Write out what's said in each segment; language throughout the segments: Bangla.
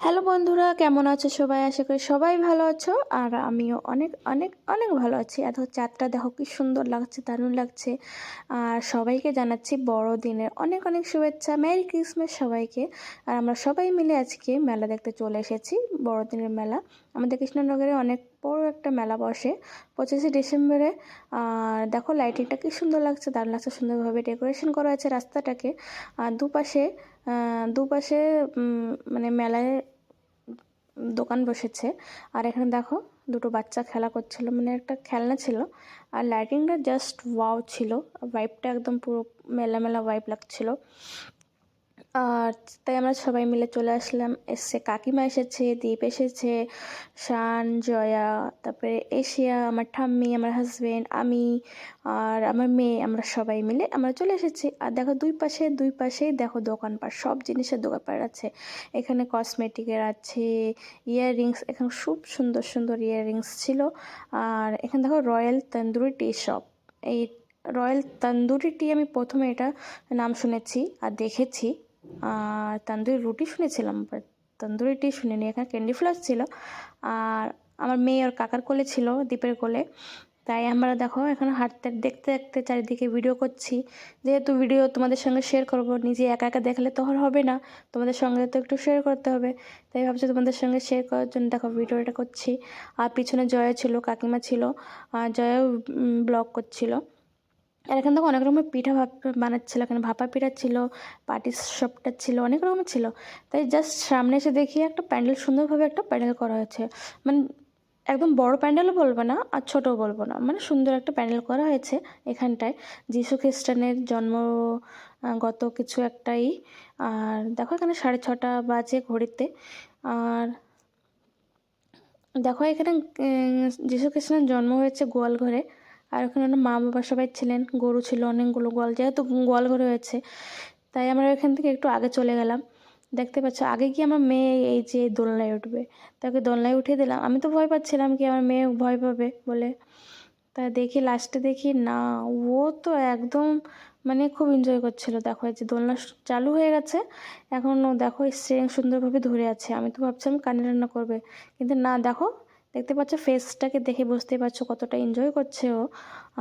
হ্যালো বন্ধুরা, কেমন আছো সবাই? আশা করি সবাই ভালো আছো। আর আমিও অনেক অনেক অনেক ভালো আছি। এত চাঁদটা দেখো কি সুন্দর লাগছে, দারুণ লাগছে। আর সবাইকে জানাচ্ছি বড়দিনের অনেক অনেক শুভেচ্ছা। মেরি ক্রিসমাস সবাইকে। আর আমরা সবাই মিলে আজকে মেলা দেখতে চলে এসেছি, বড়দিনের মেলা। আমাদের কৃষ্ণনগরে অনেক বড় একটা মেলা বসে পঁচিশে ডিসেম্বরে। আর দেখো লাইটিংটা কি সুন্দর লাগছে, দারুণ লাগছে। সুন্দরভাবে ডেকোরেশন করা আছে রাস্তাটাকে। আর দুপাশে দুপাশে মানে মেলায় দোকান বসেছে। আর এখানে দেখো, দুটো বাচ্চা খেলা করছিল। মানে একটা খেলনা ছিল, আর লাইটিংটা জাস্ট ওয়াও ছিল। ভাইবটা একদম পুরো মেলা মেলা ভাইব লাগছিল। আর তাই আমরা সবাই মিলে চলে আসলাম। এসছে কাকিমা এসেছে, দীপ এসেছে, শান, জয়া, তারপরে এশিয়া, আমার ঠাম্মি, আমার হাজব্যান্ড আমি আর আমার মেয়ে, আমরা সবাই মিলে আমরা চলে এসেছি। আর দেখো দুই পাশে, দুই পাশেই দেখো দোকানপাট, সব জিনিসের দোকানপাট আছে। এখানে কসমেটিকের আছে ইয়াররিংস এখানে খুব সুন্দর সুন্দর ইয়াররিংস ছিল। আর এখানে দেখো রয়্যাল তন্দুরি টি শপ। এই রয়্যাল তন্দুরি টি আমি প্রথমে এটা নাম শুনেছি আর দেখেছি। আর তান্দুরি রুটি শুনেছিলাম বাট তন্দুরি টি শুনিনি। এখানে ক্যান্ডি ফ্লাস ছিল, আর আমার মেয়ে ওর কাকার কোলে ছিল দ্বীপের কোলে। তাই আমরা দেখো, এখানে হাঁটতে দেখতে দেখতে চারিদিকে ভিডিও করছি। যেহেতু ভিডিও তোমাদের সঙ্গে শেয়ার করব, নিজে একা একা দেখলে তো আর হবে না, তোমাদের সঙ্গে তো একটু শেয়ার করতে হবে। তাই ভাবছি তোমাদের সঙ্গে শেয়ার করার জন্য দেখো ভিডিওটা করছি। আর পিছনে জয়া ছিল, কাকিমা ছিল, আর জয়াও ব্লগ করছিল। আর এখানে দেখো অনেক রকমের পিঠা ভাপ বানাচ্ছিলো, এখানে ভাপা পিঠা ছিল পাটি সবটা ছিল, অনেক রকমের ছিল। তাই জাস্ট সামনে এসে দেখি একটা প্যান্ডেল, সুন্দরভাবে একটা প্যান্ডেল করা হয়েছে। মানে একদম বড় প্যান্ডেলও বলব না, আর ছোটও বলব না মানে সুন্দর একটা প্যান্ডেল করা হয়েছে এখানটায়। যিশু খ্রিস্টানের জন্মগত কিছু একটাই, আর দেখো এখানে সাড়ে ছটা বাজে ঘড়িতে, আর দেখো এখানে যিশু খ্রিস্টানের জন্ম হয়েছে গোয়াল ঘরে আর ওখানে ওনার মা বাবা সবাই ছিলেন, গরু ছিল অনেকগুলো গোয়াল, যেহেতু গোয়াল ঘরে হয়েছে, তাই আমরা এখান থেকে একটু আগে চলে গেলাম। দেখতে পাচ্ছ, আগে কি আমার মেয়ে এই যে দোলনায় উঠবে, তাকে দোলনায় উঠিয়ে দিলাম। আমি তো ভয় পাচ্ছিলাম কি আমার মেয়ে ভয় পাবে বলে। তা দেখি লাস্টে দেখি, না, ও তো একদম মানে খুব এনজয় করছিল। দেখো, এই যে দোলনা চালু হয়ে গেছে এখন দেখো স্ট্রেং সুন্দরভাবে ধরে আছে। আমি তো ভাবছিলাম কানে রান্না করবে, কিন্তু না, দেখো দেখতে পাচ্ছ ফেসটাকে দেখে বুঝতে পারছ কতটা এনজয় করছে ও।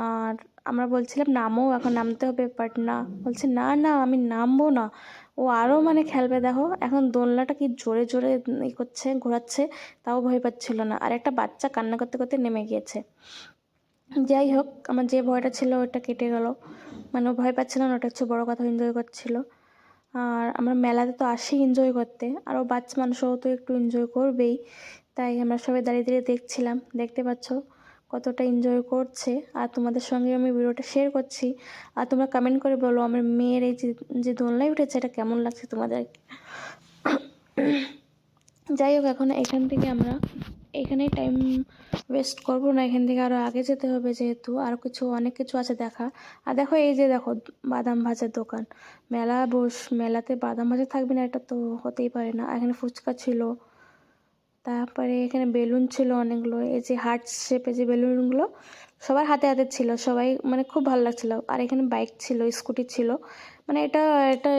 আর আমরা বলছিলাম নামও এখন নামতে হবে। বাট না, বলছে, না না, আমি নামবো না। ও আরও মানে খেলবে দেখো, এখন দোলনাটা কি জোরে জোরে ই করছে, ঘোরাচ্ছে, তাও ভয় পাচ্ছিল না। আর একটা বাচ্চা কান্না করতে করতে নেমে গিয়েছে। যাই হোক, আমার যে ভয়টা ছিল, ওটা কেটে গেল। মানে ও ভয় পাচ্ছিল না, ওটা হচ্ছে বড়ো কথা এনজয় করছিল। আর আমরা মেলাতে তো আসি এনজয় করতে। আরও বাচ্চা মানুষও তো একটু এনজয় করবেই। তাই আমরা সবাই দাঁড়িয়ে দাঁড়িয়ে দেখছিলাম। দেখতে পাচ্ছ কতটা এনজয় করছে। আর তোমাদের সঙ্গে আমি ভিডিওটা শেয়ার করছি। আর তোমরা কমেন্ট করে বলো আমার মেয়ের এই যে দোলনায় উঠেছে, এটা কেমন লাগছে তোমাদের? যাই হোক, এখন এখান থেকে আমরা এখানেই টাইম ওয়েস্ট করব না। এখান থেকে আরও আগে যেতে হবে যেহেতু। আরও কিছু, অনেক কিছু আছে দেখা। আর দেখো এই যে দেখো বাদাম ভাজার দোকান। মেলা বস, মেলাতে বাদাম ভাজা থাকবে না, এটা তো হতেই পারে না। এখানে ফুচকা ছিল। তারপরে এখানে বেলুন ছিল অনেকগুলো, এই যে হার্ট শেপে যে বেলুনগুলো, সবার হাতে হাতে ছিল, সবাই মানে খুব ভালো লাগছিল। আর এখানে বাইক ছিল, স্কুটি ছিল মানে এটা এটা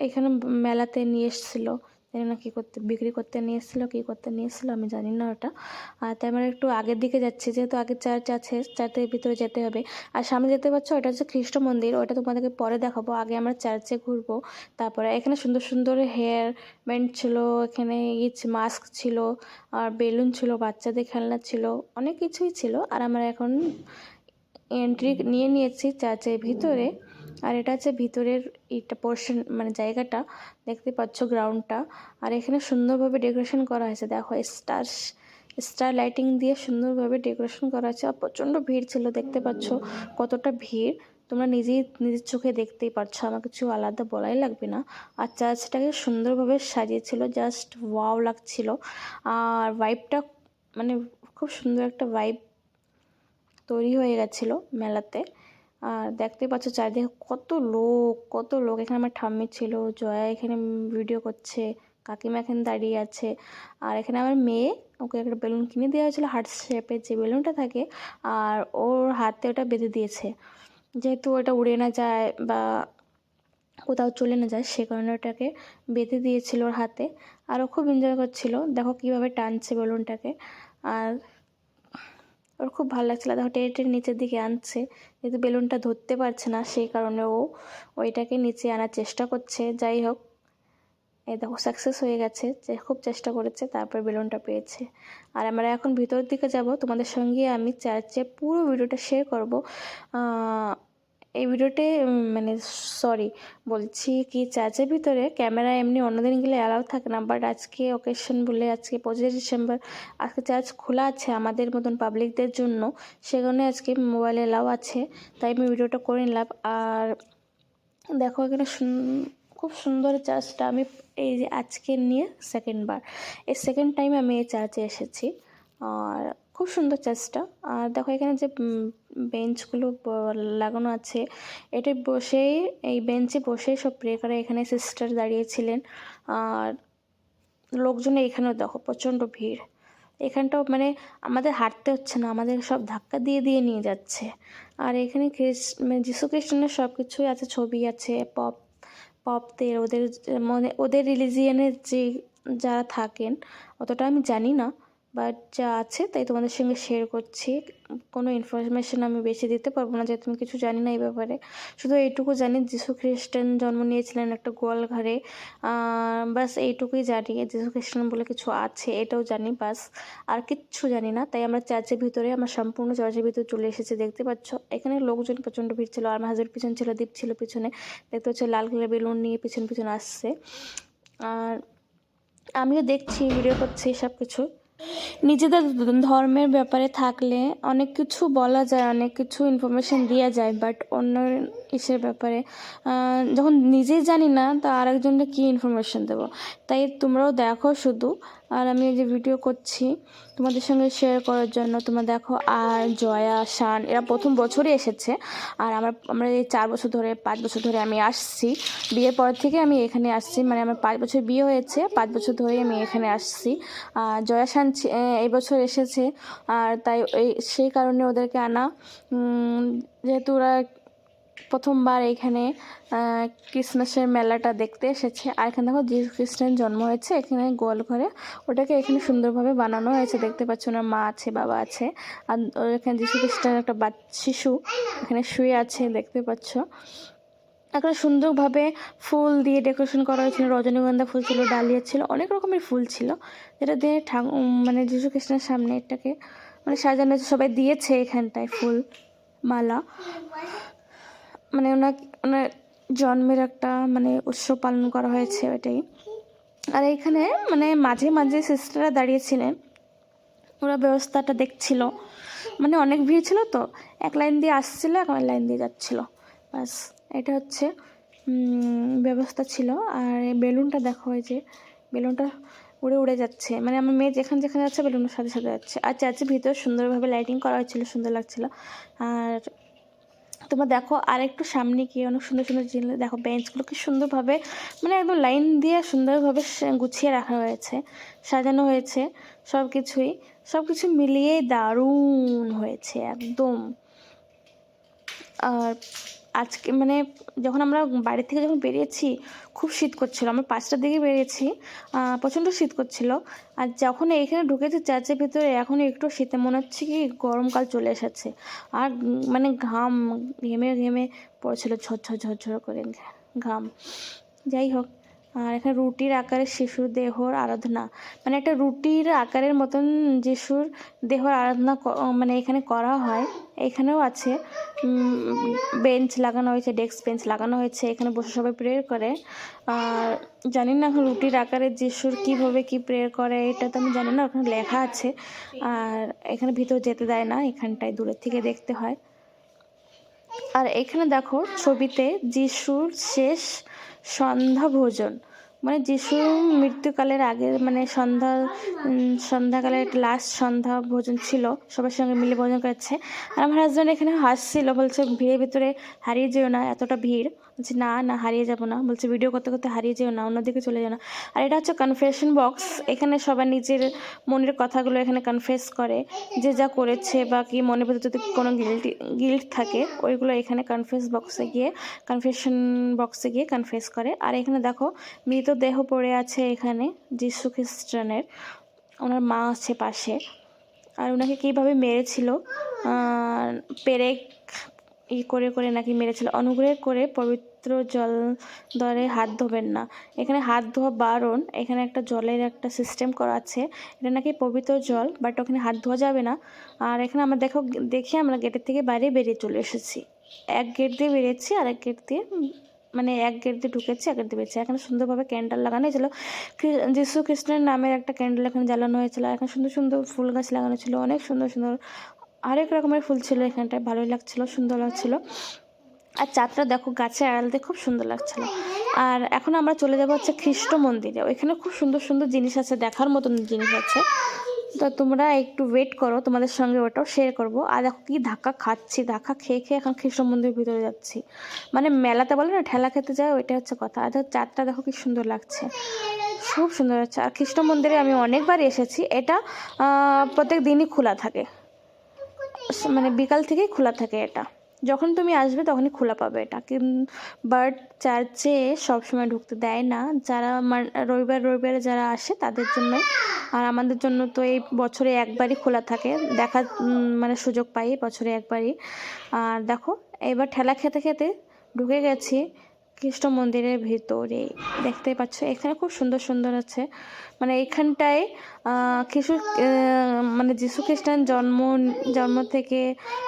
এখানে মেলাতে নিয়ে এসেছিল। জানি না কী করতে, বিক্রি করতে নিয়ে এসেছিল, কী করতে নিয়ে এসেছিল, আমি জানি না ওটা। আর তাই আমরা একটু আগের দিকে যাচ্ছি, যেহেতু আগের চার্চ আছে চার্চের ভিতরে যেতে হবে। আর সামনে যেতে পারছ, ওটা হচ্ছে খ্রিস্ট মন্দির, ওটা তোমাদেরকে পরে দেখাবো। আগে আমরা চার্চে ঘুরবো, তারপরে এখানে সুন্দর সুন্দর হেয়ার ব্যান্ড ছিল, এখানে ইচ মাস্ক ছিল, আর বেলুন ছিল, বাচ্চাদের খেলনা ছিল, অনেক কিছুই ছিল। আর আমরা এখন এন্ট্রি নিয়ে নিয়েছি চার্চের ভিতরে। আর এটা হচ্ছে ভিতরের এটা পোর্শন মানে জায়গাটা, দেখতে পাচ্ছ গ্রাউন্ডটা আর এখানে সুন্দরভাবে ডেকোরেশন করা হয়েছে, দেখো স্টার স্টার লাইটিং দিয়ে সুন্দরভাবে ডেকোরেশন করা আছে আর প্রচণ্ড ভিড় ছিল, দেখতে পাচ্ছ কতটা ভিড়। তোমরা নিজেই নিজের চোখে দেখতেই পারছ, আমার কিছু আলাদা বলাই লাগবে না। আর চার্চটাকে সুন্দরভাবে সাজিয়েছিল জাস্ট ওয়াও লাগছিল। আর ভাইবটা মানে খুব সুন্দর একটা ভাইব তৈরি হয়ে গেছিল মেলাতে। আর দেখতে পাচ্ছ চারিদিকে কত লোক কত লোক। এখানে আমার ঠাম্মি ছিল, জয়া এখানে ভিডিও করছে, কাকিমা এখানে দাঁড়িয়ে আছে। আর এখানে আমার মেয়ে, ওকে একটা বেলুন কিনে দেওয়া হয়েছিল হার্ট শেপের যে বেলুনটা থাকে, আর ওর হাতে ওটা বেঁধে দিয়েছে। যেহেতু ওটা উড়ে না যায় বা কোথাও চলে না যায়, সে কারণে ওটাকে বেঁধে দিয়েছিল ওর হাতে। আর ও খুব এনজয় করছিল। দেখো কীভাবে টানছে বেলুনটাকে। আর ওর খুব ভালো লাগছে দেখো টেনে টেনে নিচের দিকে আনছে। যেহেতু বেলুনটা ধরতে পারছে না, সেই কারণে ও ওইটাকে নিচে আনার চেষ্টা করছে। যাই হোক এ দেখো সাকসেস হয়ে গেছে। যে খুব চেষ্টা করেছে, তারপর বেলুনটা পেয়েছে। আর আমরা এখন ভিতর দিকে যাব। তোমাদের সঙ্গে আমি চার্চে পুরো ভিডিওটা শেয়ার করব। এই ভিডিওতে মানে সরি বলছি কি চার্চের ভিতরে ক্যামেরা এমনি অন্যদিন গেলে অ্যালাউ থাকে না বাট আজকে অকেশন বলে আজকে পঁচিশে ডিসেম্বর, আজকে চার্জ খোলা আছে আমাদের মতন পাবলিকদের জন্য, সেখানে আজকে মোবাইল অ্যালাউ আছে, তাই আমি ভিডিওটা করে নিলাম। আর দেখো এখানে খুব সুন্দর চার্জটা আমি এই যে আজকে নিয়ে সেকেন্ড বার, এই সেকেন্ড টাইম আমি এই চার্জে এসেছি। আর খুব সুন্দর চার্চটা। আর দেখো এখানে যে বেঞ্চগুলো লাগানো আছে, এটা বসেই, এই বেঞ্চে বসেই সব প্রে করে। এখানে সিস্টার দাঁড়িয়েছিলেন আর লোকজন এখানেও দেখো, প্রচণ্ড ভিড়। এখানটাও মানে আমাদের হাঁটতে হচ্ছে না, আমাদের সব ধাক্কা দিয়ে দিয়ে নিয়ে যাচ্ছে। আর এখানে খ্রিস্ট মানে যিশু খ্রিস্টানের সব কিছুই আছে, ছবি আছে, পপ, পপদের, ওদের মানে ওদের রিলিজিয়ানের যে যারা থাকেন, অতটা আমি জানি না। বাট যা আছে তাই তোমাদের সঙ্গে শেয়ার করছি। কোনো ইনফরমেশন আমি বেশি দিতে পারব না, যেহেতু আমি কিছু জানি না এই ব্যাপারে। শুধু এইটুকু জানি, যিশু খ্রিস্টান জন্ম নিয়েছিলেন একটা গোয়াল ঘরে বাস এইটুকুই জানি, যিশু খ্রিস্টান বলে কিছু আছে, এটাও জানি, বাস আর কিচ্ছু জানি না। তাই আমরা চার্চের ভিতরে, আমরা সম্পূর্ণ চার্চের ভিতরে চলে এসেছি, দেখতে পাচ্ছ। এখানে লোকজন প্রচণ্ড ভিড় ছিল, আর আমার পিছন ছিল, দ্বীপ ছিল পিছনে। দেখতে পাচ্ছ, লাল কালার বেলুন নিয়ে পিছন পিছন আসছে। আর আমিও দেখছি ভিডিও করছি সব কিছু নিজেদের ধর্মের ব্যাপারে থাকলে অনেক কিছু বলা যায়, অনেক কিছু ইনফরমেশন দেওয়া যায় বাট অন্য ইসের ব্যাপারে? যখন নিজেই জানি না, তা আরেকজনকে কী ইনফরমেশন দেবো? তাই তোমরাও দেখো শুধু। আর আমি যে ভিডিও করছি, তোমাদের সঙ্গে শেয়ার করার জন্য, তোমরা দেখো আর জয়া, শান, এরা প্রথম বছরই এসেছে। আর আমার, আমরা এই চার বছর ধরে, পাঁচ বছর ধরে আমি আসছি। বিয়ের পর থেকে আমি এখানে আসছি। মানে আমার পাঁচ বছর বিয়ে হয়েছে, পাঁচ বছর ধরেই আমি এখানে আসছি। আর জয়া, শান এই বছর এসেছে। আর তাই সেই কারণে ওদেরকে আনা। যেহেতু ওরা প্রথমবার এখানে ক্রিসমাসের মেলাটা দেখতে এসেছে। আর এখানে দেখো যিশু খ্রিস্টান জন্ম হয়েছে এখানে গোয়াল ঘরে। ওটাকে এখানে সুন্দরভাবে বানানো হয়েছে দেখতে পাচ্ছ ওনার মা আছে বাবা আছে। আর এখানে যিশু খ্রিস্টান একটা শিশু এখানে শুয়ে আছে দেখতে পাচ্ছ। এখানে সুন্দরভাবে ফুল দিয়ে ডেকোরেশন করা হয়েছিল রজনীগন্ধা ফুল ছিল ডালিয়া ছিল অনেক রকমের ফুল ছিল। যেটা দিয়ে উম, মানে যিশু খ্রিস্টানের সামনে এটাকে মানে সাজানো। সবাই দিয়েছে এখানটায় ফুল মালা। মানে ওনার ওনার জন্মের একটা মানে উৎসব পালন করা হয়েছে ওইটাই। আর এইখানে মানে মাঝে মাঝে সিস্টাররা দাঁড়িয়েছিলেন। ওরা ব্যবস্থাটা দেখছিল। মানে অনেক ভিড় ছিল তো। এক লাইন দিয়ে আসছিল, এক লাইন দিয়ে যাচ্ছিল। বাস এটা হচ্ছে ব্যবস্থা ছিল। আর বেলুনটা দেখো এই যে, বেলুনটা উড়ে উড়ে যাচ্ছে। মানে আমার মেয়ে যেখানে যেখানে যাচ্ছে, বেলুনের সাথে সাথে যাচ্ছে। আর চার্চের ভিতরে সুন্দরভাবে লাইটিং করা হয়েছিল, সুন্দর লাগছিল। আর তোমরা দেখো আর একটু সামনে গিয়ে অনেক সুন্দর সুন্দর জিনিস দেখো বেঞ্চগুলো কি সুন্দরভাবে মানে একদম লাইন দিয়ে সুন্দরভাবে গুছিয়ে রাখা হয়েছে, সাজানো হয়েছে সব কিছুই সব কিছু মিলিয়ে দারুণ হয়েছে একদম। আর আজকে মানে যখন আমরা বাড়ি থেকে যখন বেরিয়েছি, খুব শীত করছিল। আমরা পাঁচটার দিকে বেরিয়েছি প্রচণ্ড শীত করছিল। আর যখন এইখানে ঢুকেছে চার্চের ভিতরে এখন একটু শীতে মনে হচ্ছে কি গরমকাল চলে এসেছে। আর মানে ঘাম ঘেমে ঘেমে পড়ছিল, ঝরঝর ঝরঝর করে ঘাম। যাই হোক আর এখানে রুটির আকারে শিশুর দেহর আরাধনা। মানে একটা রুটির আকারের মতন যিশুর দেহর আরাধনা মানে এখানে করা হয়। এখানেও আছে বেঞ্চ লাগানো হয়েছে, ডেস্ক বেঞ্চ লাগানো হয়েছে, এখানে বসে সবাই প্রেয়ার করে। আর জানি না এখন রুটির আকারে যিশুর কীভাবে কী প্রেয়ার করে, এটা তো আমি জানি না, ওখানে লেখা আছে। আর এখানে ভিতর যেতে দেয় না, এখানটায় দূরের থেকে দেখতে হয়। আর এখানে দেখো ছবিতে যিশুর শেষ সন্ধ্যা ভোজন মানে যিশু মৃত্যুকালের আগে মানে সন্ধ্যা সন্ধ্যাকালের সন্ধ্যাকালে একটা লাস্ট সন্ধ্যা ভোজন ছিল সবার সঙ্গে মিলে ভোজন করেছে। আর আমার হাজব্যান্ড এখানে হাসছিল, বলছে, ভিড়ের ভিতরে হারিয়ে যেও না, এতটা ভিড়। বলছি, না না, হারিয়ে যাব না। বলছে, ভিডিও করতে করতে হারিয়ে যেও না, অন্যদিকে চলে যাও না। আর এটা হচ্ছে কনফেশন বক্স এখানে সবাই নিজের মনের কথাগুলো এখানে কনফেস করে, যে যা করেছে বা কি মনে ভিতরে যদি কোনো গিল্টি গিল্ট থাকে, ওইগুলো এখানে কনফেস বক্সে গিয়ে কনফেশন বক্সে গিয়ে কনফেস করে। আর এখানে দেখো, মৃতদেহ পড়ে আছে এখানে, যিশু খ্রিস্টানের। ওনার মা আছে পাশে। আর ওনাকে কীভাবে মেরেছিল? পেরেক ই করে করে নাকি মেরেছিল। অনুগ্রহ করে পবিত্র জল দরে হাত ধোবেন না। এখানে হাত ধোয়া বারণ, এখানে একটা জলের একটা সিস্টেম করা আছে। এটা নাকি পবিত্র জল বাট ওখানে হাত ধোয়া যাবে না। আর এখানে আমরা দেখো, দেখে আমরা গেটের থেকে বাইরে বেরিয়ে চলে এসেছি। এক গেট দিয়ে বেরিয়েছি আর এক গেট দিয়ে মানে এক গেট দিয়ে ঢুকেছি, এক গেট দিয়ে বেরিয়েছি। এখানে সুন্দরভাবে ক্যান্ডেল লাগানো হয়েছিল। যিশু খ্রিস্টানের নামের একটা ক্যান্ডেল এখানে জ্বালানো হয়েছিল। এখানে সুন্দর সুন্দর ফুল গাছ লাগানো ছিল। অনেক সুন্দর সুন্দর আরেক রকমের ফুল ছিল এখানটায়, ভালোই লাগছিল, সুন্দর লাগছিল। আর চাঁদটা দেখো গাছের আড়াল দিয়ে খুব সুন্দর লাগছিল। আর এখন আমরা চলে যাব হচ্ছে খ্রিস্ট মন্দিরে। ওইখানে খুব সুন্দর সুন্দর জিনিস আছে, দেখার মতন জিনিস আছে। তো তোমরা একটু ওয়েট করো, তোমাদের সঙ্গে ওটাও শেয়ার করব। আর দেখো কি ধাক্কা খাচ্ছি, ধাক্কা খেয়ে খেয়ে এখন খ্রিস্ট মন্দিরের ভিতরে যাচ্ছি। মানে মেলাতে বলে না, ঠেলা খেতে যায় ওইটা হচ্ছে কথা। আর দেখো চাঁদটা দেখো কি সুন্দর লাগছে। খুব সুন্দর লাগছে। আর খ্রিস্ট মন্দিরে আমি অনেকবার এসেছি, এটা প্রত্যেক দিনই খোলা থাকে। মানে বিকাল থেকেই খোলা থাকে এটা। যখন তুমি আসবে তখনই খোলা পাবে এটা। বাট চার্চে সবসময় ঢুকতে দেয় না। যারা রবিবার রবিবারে যারা আসে তাদের জন্যই। আর আমাদের জন্য তো এই বছরে একবারই খোলা থাকে। উম, মানে সুযোগ পাই বছরে একবারই। আর দেখো এবার ঠেলা খেতে খেতে ঢুকে গেছি। খ্রিস্ট মন্দিরের ভেতরে দেখতে পাচ্ছ এখানে খুব সুন্দর সুন্দর আছে। মানে এখানটায় আহ, মানে যিশু খ্রিস্টান জন্ম জন্ম থেকে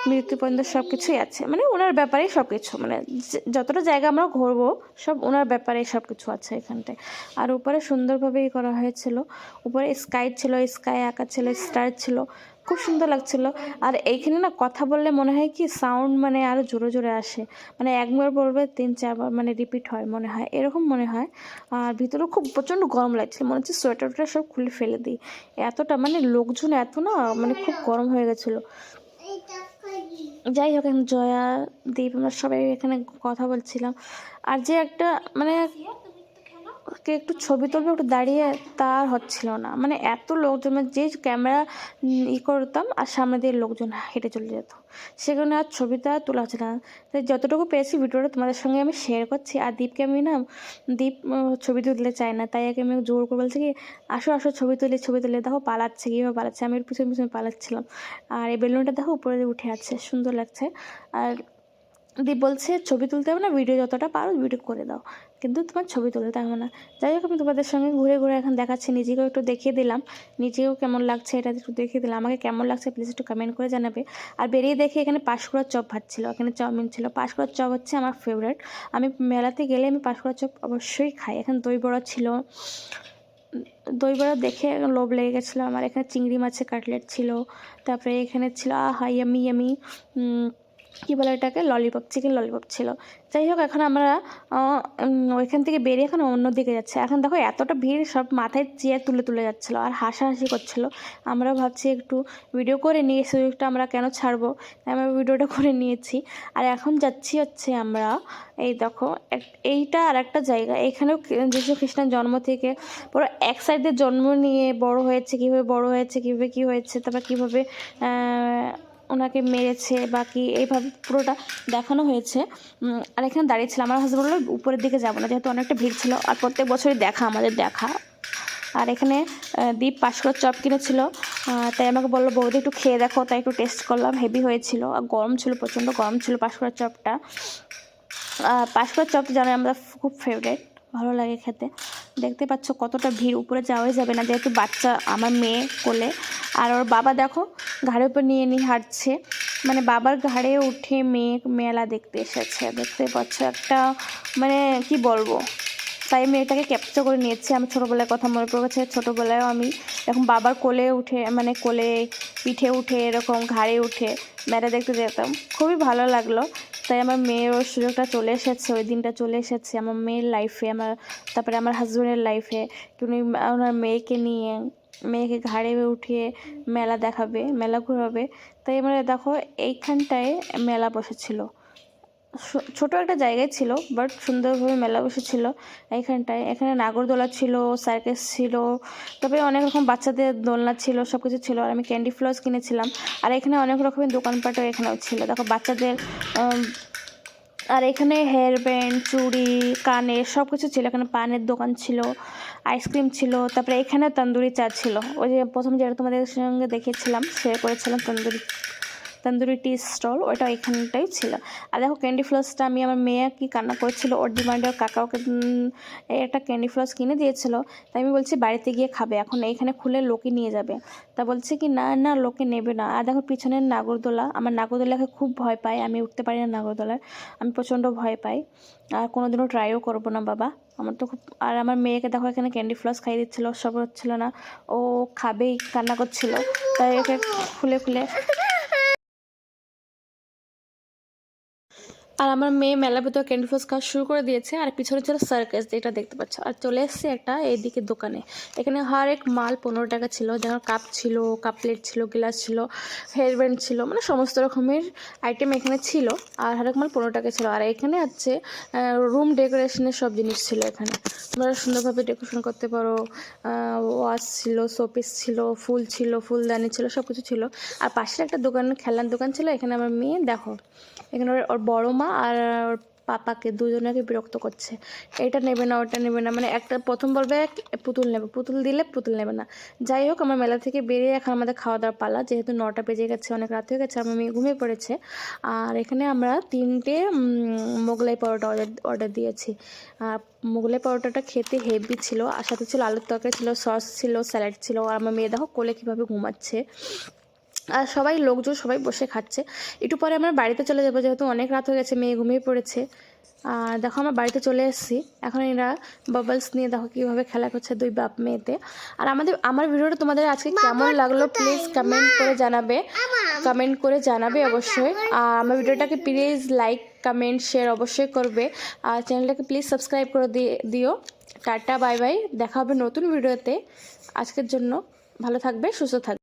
মৃত্যু পর্যন্ত সব কিছুই আছে। মানে ওনার ব্যাপারেই সব কিছু মানে যতটা জায়গা আমরা ঘুরবো সব ওনার ব্যাপারে সব কিছু আছে এখানটায়। আর উপরে সুন্দরভাবেই করা হয়েছিল। উপরে স্কাই ছিল স্কাই আঁকা ছিল স্টার ছিল। খুব সুন্দর লাগছিল। আর এইখানে না কথা বললে মনে হয় কি সাউন্ড মানে আরও জোরে জোরে আসে। মানে একবার বলবে, তিন, চারবার মানে রিপিট হয় মনে হয়। এরকম মনে হয়। আর ভিতরে খুব প্রচণ্ড গরম লাগছিল মনে হচ্ছে সোয়েটার টোয়েটার সব খুলে ফেলে দিই। এতটা মানে লোকজন এত না মানে খুব গরম হয়ে গেছিল। যাই হোক, এখন জয়া, দীপ, আমরা সবাই এখানে কথা বলছিলাম। আর যে একটা মানে কে একটু ছবি তুলবে একটু দাঁড়িয়ে তার হচ্ছিল না। মানে এত লোকজন মানে যে ক্যামেরা ই করতাম আর সামনে দিয়ে লোকজন হেঁটে চলে যেত। সেখানে আর ছবিটা তোলা হচ্ছে না। তাই যতটুকু পেয়েছি ভিডিওটা তোমাদের সঙ্গে আমি শেয়ার করছি। আর দীপকে আমি না, দীপ ছবি তুলতে চায় না। তাই আমি জোর করে বলছি কি, আসো আসো, ছবি তুলি, ছবি তুলে দেখো, পালাচ্ছে, কীভাবে পালাচ্ছে? আমি পিছনে পিছনে পালাচ্ছিলাম। আর এই বেলুনটা দেখো, উপরে উঠে আছে, সুন্দর লাগছে। আর দীপ বলছে, ছবি তুলতে হবে না ভিডিও যতটা পারো ভিডিও করে দাও। কিন্তু তোমার ছবি তুলতে হবে না যাই হোক, আমি তোমাদের সঙ্গে ঘুরে ঘুরে এখন দেখাচ্ছি। নিজেকেও একটু দেখিয়ে দিলাম। নিজেও কেমন লাগছে এটা একটু দেখিয়ে দিলাম। আমাকে কেমন লাগছে প্লিজ একটু কমেন্ট করে জানাবে। আর বেরিয়ে দেখে এখানে পাঁশকুড়ার চপ ভাত ছিল, এখানে চাউমিন ছিল। পাঁশকুড়ার চপ হচ্ছে আমার ফেভারিট আমি মেলাতে গেলে আমি পাঁশকুড়ার চপ অবশ্যই খাই। এখানে দই বড়া ছিল। দই বড়া দেখে লোভ লেগে গেছিল আমার। এখানে চিংড়ি মাছের কাটলেট ছিল। তারপরে এখানে ছিল, আহা ইয়ামি ইয়ামি কী বলে এটাকে ললিপপ চিকেন ললিপপ ছিল। যাই হোক, এখন আমরা ওইখান থেকে বেরিয়ে এখন অন্য দিকে যাচ্ছে। এখন দেখো, এতটা ভিড়, সব মাথায় চেয়ার তুলে তুলে যাচ্ছিল আর হাসাহাসি করছিল। আমরাও ভাবছি একটু ভিডিও করে নিয়ে সুযোগটা আমরা কেন ছাড়বো? আমরা ভিডিওটা করে নিয়েছি। আর এখন যাচ্ছি হচ্ছে আমরা, এই দেখো এইটা আর একটা জায়গা। এখানেও যীশু খ্রিস্টান জন্ম থেকে পুরো এক সাইডে জন্ম নিয়ে বড় হয়েছে, কীভাবে বড় হয়েছে, কীভাবে কী হয়েছে, তারপর কীভাবে ওনাকে মেরেছে বা কি এইভাবে পুরোটা দেখানো হয়েছে। আর এখানে দাঁড়িয়েছিলাম আমার হাজব্যান্ড বলল, উপরের দিকে যাব না, যেহেতু অনেকটা ভিড় ছিল আর প্রত্যেক বছরই দেখা, আমাদের দেখা। আর এখানে দীপ পাঁচ করে চপ কিনেছিল। তাই আমাকে বলল, বৌদি, একটু খেয়ে দেখো। তাই একটু টেস্ট করলাম হেভি হয়েছিল। আর গরম ছিল, প্রচণ্ড গরম ছিল পাঁচ করে চপটা। পাঁচ করে চপ জানোই আমরা খুব ফেভারেট ভালো লাগে খেতে। দেখতে পাচ্ছ কতটা ভিড়, উপরে যাওয়াই যাবে না। যেহেতু বাচ্চা আমার মেয়ে কোলে। আর ওর বাবা দেখো, ঘাড়ের উপর নিয়ে নিয়ে হাঁটছে। মানে বাবার ঘাড়ে উঠে মেয়ে, মেলা দেখতে এসেছে। দেখতে পাচ্ছ একটা মানে কি বলব? তাই মেয়েটাকে ক্যাপচার করে নিয়েছি। আমি ছোটোবেলার কথা মনে পড়ে গেছে। ছোটোবেলায়ও আমি এরকম বাবার কোলে উঠে মানে কোলে পিঠে উঠে, এরকম ঘাড়ে উঠে মেলা দেখতে যেতাম। খুবই ভালো লাগল। তাই আমার মেয়ের ওর সুযোগটা চলে এসেছে, ওই দিনটা চলে এসেছে আমার মেয়ের লাইফে আমার, তারপরে আমার হাজব্যান্ডের লাইফে উনি ওনার মেয়েকে নিয়ে, মেয়েকে ঘাড়ে উঠিয়ে মেলা দেখাবে, মেলা ঘুরাবে, তাই মানে দেখো এইখানটায় মেলা বসেছিল। ছোট একটা জায়গায় ছিল বাট সুন্দরভাবে মেলা বসেছিল এইখানটায় এখানে নাগরদোলা ছিল সার্কাস ছিল, তারপরে অনেক রকম বাচ্চাদের দোলনা ছিল সব কিছু ছিল। আর আমি ক্যান্ডি ফ্লস কিনেছিলাম। আর এখানে অনেক রকমের দোকানপাটও এখানেও ছিল। দেখো, বাচ্চাদের আর এখানে হেয়ার ব্যান্ড চুড়ি কানের সব কিছু ছিল। এখানে পানের দোকান ছিল আইসক্রিম ছিল, তারপরে এখানে তন্দুরি চা ছিল। ওই যে প্রথম যেটা তোমাদের সঙ্গে দেখেছিলাম শেয়ার করেছিলাম তন্দুরি। তন্দুরি টি স্টল, ওটা এখানটাই ছিল। আর দেখো ক্যান্ডি ফ্লসটা আমি আমার মেয়ে কি কান্না করেছিল, ওর ডিমান্ডে ওর কাকা ওকে একটা ক্যান্ডি ফ্লস কিনে দিয়েছিল। তাই আমি বলছি, বাড়িতে গিয়ে খাবে, এখন এইখানে খুলে লোকে নিয়ে যাবে। তা বলছে কি, না না, লোকে নেবে না। আর দেখো, পিছনের নাগরদোলা, আমার নাগরদোলাকে খুব ভয় পাই, আমি উঠতে পারি না নাগরদোলায় আমি প্রচণ্ড ভয় পাই। আর কোনোদিনও ট্রাইও করব না, বাবা। আমার তো খুব, আর আমার মেয়েকে দেখো, এখানে ক্যান্ডি ফ্লস খাইয়ে দিচ্ছিল, সব হচ্ছিল না। ও খাবেই, কান্না করছিল। তাই একে খুলে খুলে আর আমার মেয়ে মেলার ভিতর ক্যান্ডি ফ্লস খাওয়া শুরু করে দিয়েছে, আর পিছনে ছিল সার্কাস এটা দেখতে পাচ্ছ। আর চলে এসছে একটা এইদিকে দোকানে। এখানে হর এক মাল পনেরো টাকা ছিল, যেমন কাপ ছিল কাপ প্লেট ছিল গ্লাস ছিল হেয়ার ব্যান্ড ছিল মানে সমস্ত রকমের আইটেম এখানে ছিল, আর হর এক মাল পনেরো টাকা ছিল। আর এখানে হচ্ছে রুম ডেকোরেশনের সব জিনিস ছিল এখানে। তোমরা সুন্দরভাবে ডেকোরেশন করতে পারো ওয়াশ ছিল শোপিস ছিল, ফুল ছিল, ফুলদানি ছিল সব কিছু ছিল। আর পাশের একটা দোকান খেলনার দোকান ছিল, এখানে আমার মেয়ে, দেখো, এখানে ওর বড় মা আর ওর পাপাকে দুজনকে বিরক্ত করছে। এটা নেবে না, ওটা নেবে না। মানে একটা প্রথম বলবে, পুতুল নেবে। পুতুল দিলে পুতুল নেবে না। যাই হোক, আমার মেলা থেকে বেরিয়ে এখন আমাদের খাওয়া দাওয়ার পালা। যেহেতু নটা বেজে গেছে, অনেক রাত হয়ে গেছে, আমার মেয়ে ঘুমিয়ে পড়েছে। আর এখানে আমরা তিনটে মোগলাই পরোটা অর্ডার অর্ডার দিয়েছি। আর মোগলাই পরোটাটা খেতে হেভি ছিল। আর সাথে ছিল আলুর তরকারি ছিল সস ছিল স্যালাড ছিল। আর আমার মেয়ে দেখো কোলে কীভাবে ঘুমাচ্ছে। আর সবাই লোকজন সবাই বসে খাচ্ছে। একটু পরে আমরা বাড়িতে চলে যাব যেহেতু অনেক রাত হয়ে গেছে মেয়ে ঘুমিয়ে পড়েছে। আর দেখো আমরা বাড়িতে চলে এসেছি। এখন এরা বাবলস নিয়ে দেখো কীভাবে খেলা করছে দুই বাপ মেয়েতে। আর আমাদের আমার ভিডিওটা তোমাদের আজকে কেমন লাগল প্লিজ কমেন্ট করে জানাবে। কমেন্ট করে জানাবে অবশ্যই। আর আমার ভিডিওটাকে প্লিজ লাইক কমেন্ট শেয়ার অবশ্যই করবে। আর চ্যানেলটাকে প্লিজ সাবস্ক্রাইব করে দিয়ে দিও। টাটা বাই বাই দেখা হবে নতুন ভিডিওতে। আজকের জন্য ভালো থাকবে সুস্থ থাকবে।